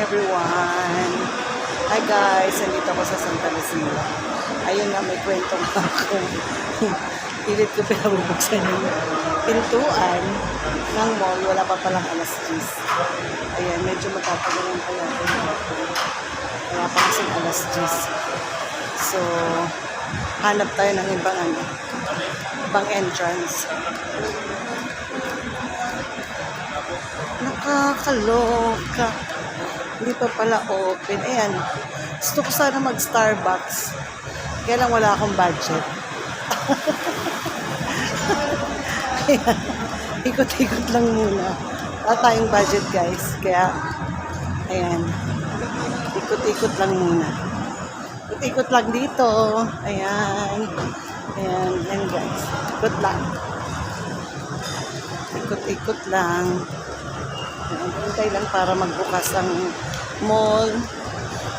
everyone! Hi guys! Nandito ako sa Santa Lucia. Ayun na, may kwento pa ako. Pilit ko pinabubuksan yung pintuan ng mall. Wala pa palang alas 10. Ayan, medyo matatagal pa natin. Wala pa kasing alas 10. So, hanap tayo ng ibang ano, ibang entrance. Nakakaloka. Hindi pa pala open. Ayan. Gusto ko sana mag-Starbucks. Kaya lang wala akong budget. Ayan. Ikot-ikot lang muna. Wala tayong budget guys. Kaya, ayan. Ikot-ikot lang muna. Ikot-ikot lang dito. Ayan. Ayan. Ayan guys. Ikot lang. Ikot-ikot lang. Ayan, Hintay lang para magbukas ang mall.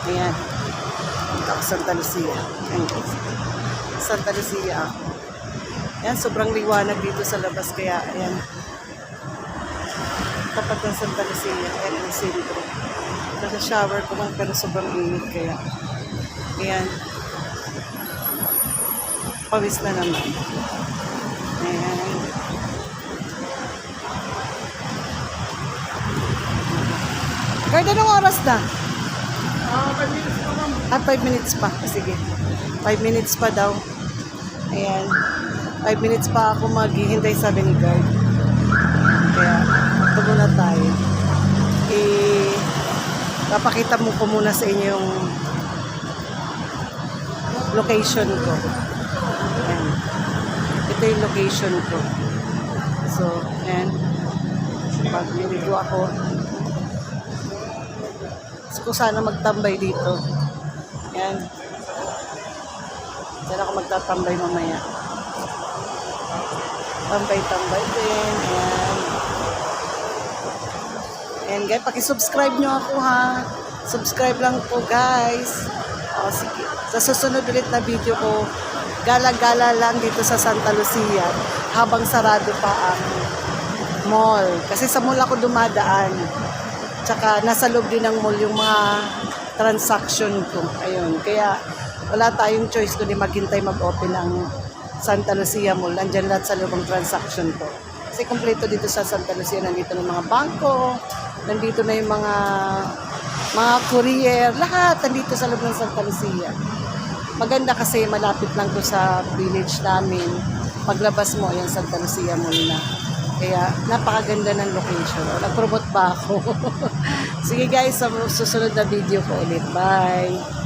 Ayan. Punta ako Santa Lucia. Ayan. Santa Lucia ako. Ayan, sobrang liwanag dito sa labas kaya ayan. Tapat ng Santa Lucia. Ayan ang sentro. Nasa shower ko man pero sobrang init kaya. Ayan. Pawis na naman. Guard, anong oras na? Ah, 5 minutes pa. Ah, Sige. 5 minutes pa daw. Ayan. 5 minutes pa ako maghihintay sabi ni guard. Kaya, ito muna tayo. Eh, papakita mo ko muna sa inyo yung location ko. Ayan. Ito yung location ko. So, ayan. Pag niligo ako, gusto sana magtambay dito. Yan. Diyan ako magtatambay mamaya. Tambay-tambay din. Ayan. Ayan guys, pakisubscribe nyo ako ha. Subscribe lang po guys. O sige. Sa susunod ulit na video ko, gala-gala lang dito sa Santa Lucia habang sarado pa ang mall. Kasi sa mall ako dumadaan. Tsaka nasa loob din ng mall yung mga transaction ko. Ayun. Kaya wala tayong choice kundi maghintay mag-open ng Santa Lucia Mall. Nandyan lahat sa loob ng transaction ko. Kasi kompleto dito sa Santa Lucia. Nandito ng mga bangko. Nandito na yung mga mga courier. Lahat nandito sa loob ng Santa Lucia. Maganda kasi malapit lang to sa village namin. Paglabas mo, yung Santa Lucia Mall na. Kaya napakaganda ng location. Nag-promote ba ako? Sige guys, sa susunod na video ko ulit. Bye!